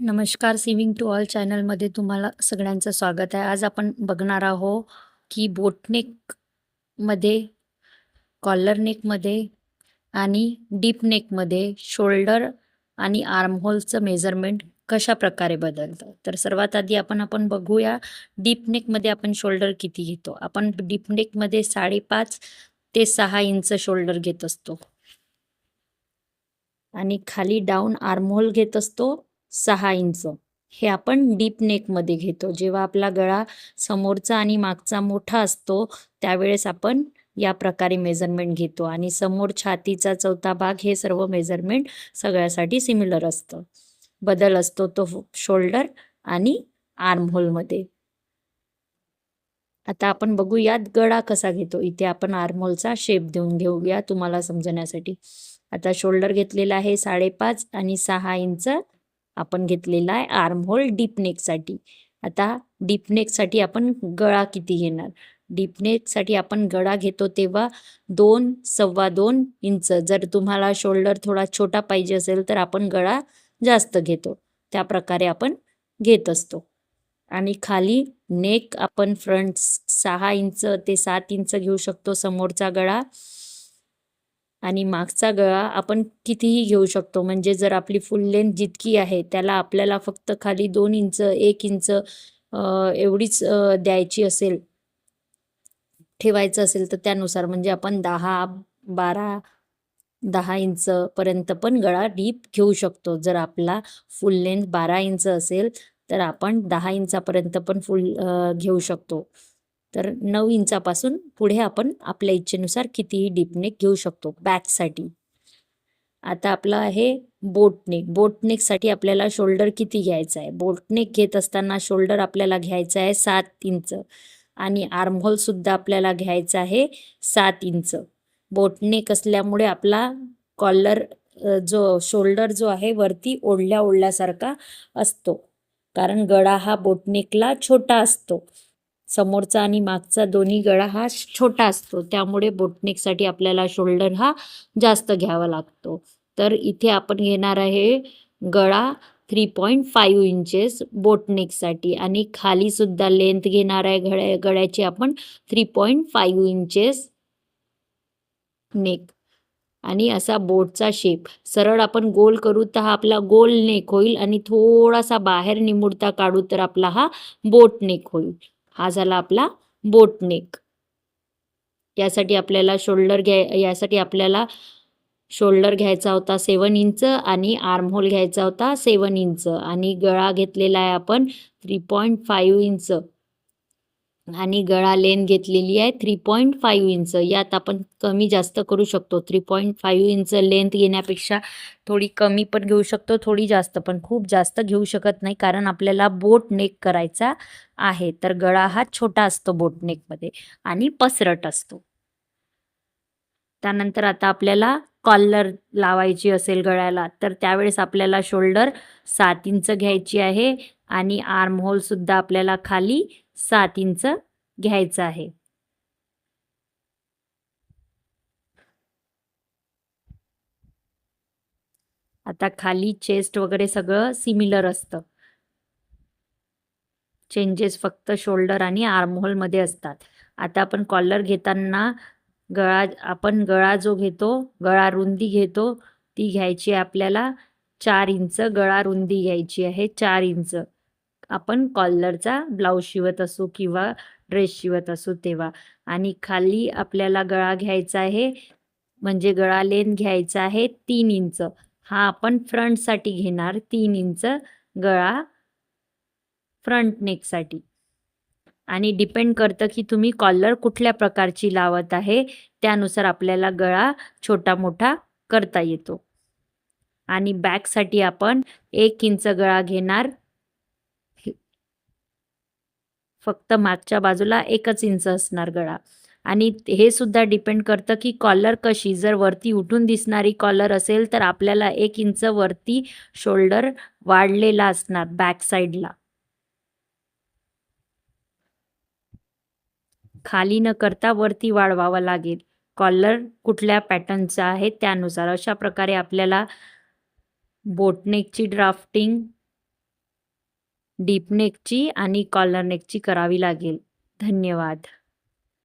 नमस्कार सिविंग to all चॅनलमध्ये तुम्हाला सगळ्यांचं स्वागत आहे. आज आपण बघणार आहोत की बोटनेकमध्ये कॉलर नेकमध्ये आणि डीप नेकमध्ये शोल्डर आणि आर्महोलचं मेजरमेंट कशा प्रकारे बदलतं? तर सर्वात आधी आपण आपण बघूया डीप नेकमध्ये आपण शोल्डर किती घेतो. आपण डीप नेकमध्ये साडेपाच ते सहा इंच शोल्डर घेत असतो. आणि खाली डाऊन आर्महोल घेत असतो. सहा इंच. हे आपण डीप नेकमध्ये घेतो. जेव्हा आपला गळा समोरचा आणि मागचा मोठा असतो त्यावेळेस आपण या प्रकारे मेजरमेंट घेतो. आणि समोर छातीचा चौथा भाग हे सर्व मेजरमेंट सगळ्यासाठी सिमिलर असतं. बदल असतो तो शोल्डर आणि आर्महोलमध्ये आता आपण बघूयात गळा कसा घेतो. इथे आपण आर्महोलचा शेप देऊन घेऊया तुम्हाला समजण्यासाठी. आता शोल्डर घेतलेला आहे साडेपाच आणि सहा इंच आपण घेतलेला आहे आर्म होल आता डीपनेकसाठी आपण गळा किती घेणार? डीपनेकसाठी आपण गळा घेतो तेव्हा दोन सव्वा दोन इंच. जर तुम्हाला शोल्डर थोडा छोटा पाहिजे असेल तर आपण गळा जास्त घेतो. त्या प्रकारे आपण घेत असतो. आणि खाली नेक आपण फ्रंट सहा इंच ते सात इंच घेऊ शकतो समोरचा गळा. आणि मागचा गळा आपण कितीही घेऊ शकतो. म्हणजे जर आपली फुल लेंथ जितकी आहे त्याला आपल्याला फक्त खाली दोन इंच एक इंच एवढीच द्यायची असेल ठेवायचं असेल तर त्यानुसार म्हणजे आपण दहा बारा दहा इंच पर्यंत पण गळा डीप घेऊ शकतो. जर आपला फुल लेंथ बारा इंच असेल तर आपण दहा इंचापर्यंत पण फुल घेऊ शकतो. तर नऊ इंचापासून पुढे आपण आपल्या इच्छेनुसार कितीही डीपनेक घेऊ शकतो बॅकसाठी आता आपलं आहे बोटनेक बोटनेकसाठी आपल्याला शोल्डर किती घ्यायचा आहे? बोटनेक घेत असताना शोल्डर आपल्याला घ्यायचा आहे सात इंच. आणि आर्महोलसुद्धा आपल्याला घ्यायचा आहे सात इंच. बोटनेक असल्यामुळे आपला कॉलर जो शोल्डर जो आहे वरती ओढल्या ओढल्यासारखा असतो. कारण गळा हा बोटनेकला छोटा असतो. समोरचा आणि मागचा दोन्ही गळा हा छोटा असतो. त्यामुळे बोटनेकसाठी आपल्याला शोल्डर हा जास्त घ्यावा लागतो. तर इथे आपण घेणार आहे गळा थ्री पॉईंट फाईव्ह इंचेस बोटनेकसाठी आणि खालीसुद्धा लेंथ घेणार आहे गळ्या गळ्याची आपण three point five inches neck आणि असा बोटचा शेप सरळ आपण गोल करू तर हा आपला गोल नेक होईल आणि थोडासा बाहेर निमुडता काढू तर आपला हा बोट नेक होईल. हा झाला आपला बोटनेक. यासाठी आपल्याला शोल्डर घ्याय यासाठी आपल्याला शोल्डर घ्यायचा होता सेवन इंच आणि आर्महोल घ्यायचा होता सेवन इंच. आणि गळा घेतलेला आहे आपण थ्री पॉईंट फाईव्ह इंच आणि गळा लेन घेतलेली आहे थ्री पॉईंट फाईव्ह इंच यात आपण कमी जास्त करू शकतो. Three point five inch length घेण्यापेक्षा थोडी कमी पण घेऊ शकतो थोडी जास्त पण. खूप जास्त घेऊ शकत नाही कारण आपल्याला बोट नेक करायचा आहे. तर गळा हा छोटा असतो बोट नेकमध्ये आणि पसरट असतो. त्यानंतर आता आपल्याला कॉलर लावायची असेल गळ्याला तर त्यावेळेस आपल्याला शोल्डर सात इंच घ्यायची आहे आणि आर्म होलसुद्धा आपल्याला खाली सात इंच घ्यायचं आहे. आता खाली चेस्ट वगैरे सगळं सिमिलर असतं. चेंजेस फक्त शोल्डर आणि आर्महोलमध्ये असतात. आता आपण कॉलर घेताना गळा आपण गळा जो घेतो गळा रुंदी घेतो ती घ्यायची आपल्याला चार इंच गळा रुंदी घ्यायची आहे चार इंच. आपण कॉलरचा ब्लाऊज शिवत असू किंवा ड्रेस शिवत असू तेव्हा. आणि खाली आपल्याला गळा घ्यायचा आहे म्हणजे गळा लेन घ्यायचा आहे तीन इंच. हा आपण फ्रंटसाठी घेणार तीन इंच गळा फ्रंट नेकसाठी. आणि डिपेंड करतं की तुम्ही कॉलर कुठल्या प्रकारची लावत आहे त्यानुसार आपल्याला गळा छोटा मोठा करता येतो. आणि बॅकसाठी आपण एक इंच गळा घेणार फक्त मागच्या बाजूला एकच इंच असणार गळा. आणि हे सुद्धा डिपेंड करतं की कॉलर कशी. जर वरती उठून दिसणारी कॉलर असेल तर आपल्याला एक इंच वरती शोल्डर वाढलेला असणार बॅक साईडला खाली न करता वरती वाढवावा लागेल. कॉलर कुठल्या पॅटर्नचा आहे त्यानुसार अशा प्रकारे आपल्याला बोटनेकची ड्राफ्टिंग डीप नेकची आणि कॉलर नेकची करावी लागेल. धन्यवाद.